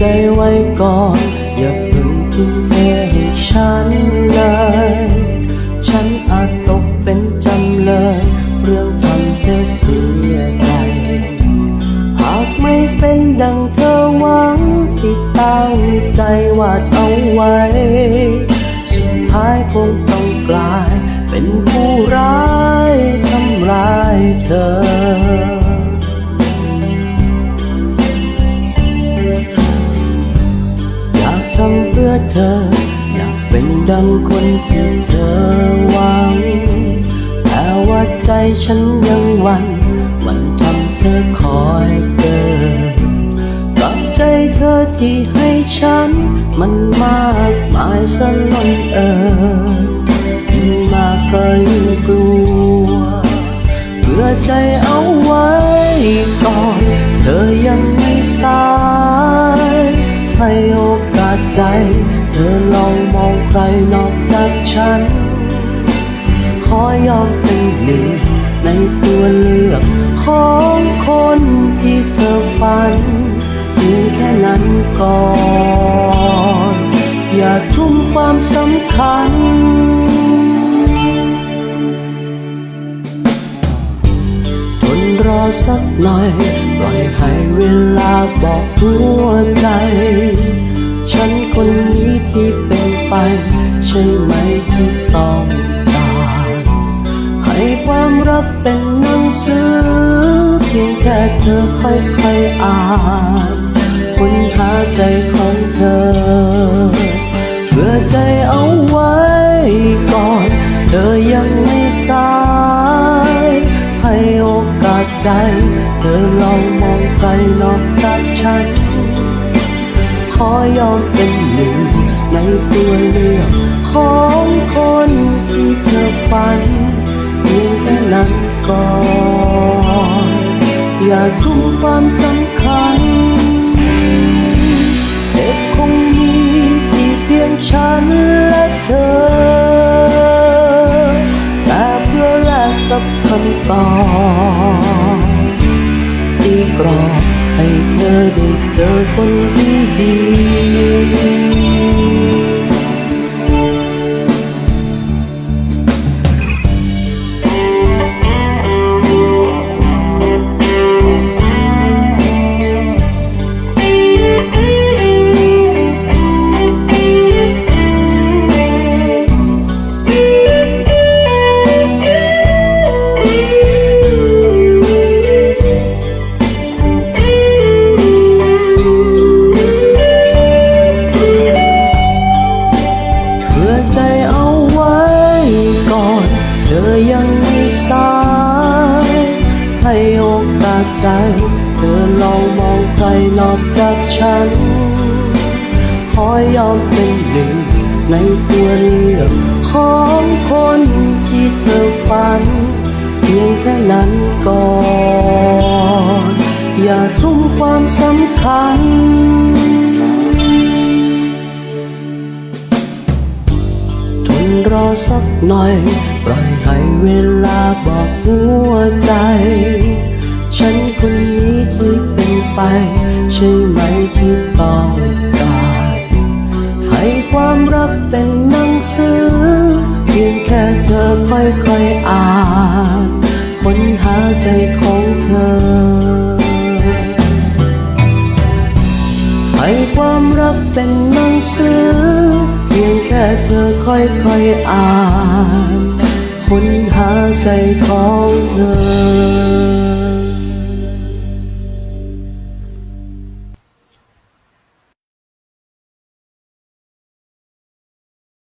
จไว้ก่อน อย่าเพิ่งทุ่มเทให้ฉันเลย ฉันอาจตกเป็นจำเลย เรื่องทำเธอเสียใจ หากไม่เป็นดังเธอหวังที่ตั้งใจวาดเอาไว้ สุดท้ายคงต้องกลาย เป็นผู้ร้ายทำร้ายเธอ เธอ อยากเป็นดังคนที่เธอหวัง แต่ว่าใจฉันยังวันหวันทำเธอคอยเกินกับใจเธอที่ให้ฉัน มันมากมายสลอนเอ่ยยิ่งมากก็ยิ่งกลัวเพื่อใจเอาไว้ก่อน เธอยังไม่สายให้โอกาสใจ ธอลองมองใครนอกจากฉัน ขอยอมเป็นหนึ่งในตัวเลือก ของคนที่เธอฝันเพียงแค่นั้นก่อน อย่าทุ่มความสำคัญ ทนรอสักหน่อย ปล่อยให้เวลาบอกหัวใจ ฉันคนนี้ที่เป็นไป ใช่ไหมที่ต้องการให้ความรักเป็นหนังสือ เพียงแค่เธอค่อยๆอ่านค้นหาใจของเธอเพื่อใจเอาไว้ก่อน เธอยังไม่สายให้โอกาสใจ เธอลองมองใครนอกจากฉัน อยอมเป็นหนึ่งในตัวเลือกของคนที่เธอฝันเพียงแค่นั้นก่อนอย่าทุ่มความสำคัญเจ็บคงมีที่เพียงฉันและเธอ ได้เจอคนที่ดี ใจ เธอลองมองใครนอกจากฉัน ขอยอมเป็นหนึ่ง ในตัวเลือกของคนที่เธอฝัน เพียงแค่นั้นก่อน อย่าทุ่มความสำคัญทนรอสักหน่อย ปล่อยให้เวลาบอกหัวใจ ฉันคนนี้ที่เป็นไป ใช่ไหมที่ต้องการให้ความรักเป็นหนังสือ เพียงแค่เธอค่อยๆอ่านค้นหาใจของเธอ ให้ความรักเป็นหนังสือ เพียงแค่เธอค่อยๆอ่านค้นหาใจของเธอ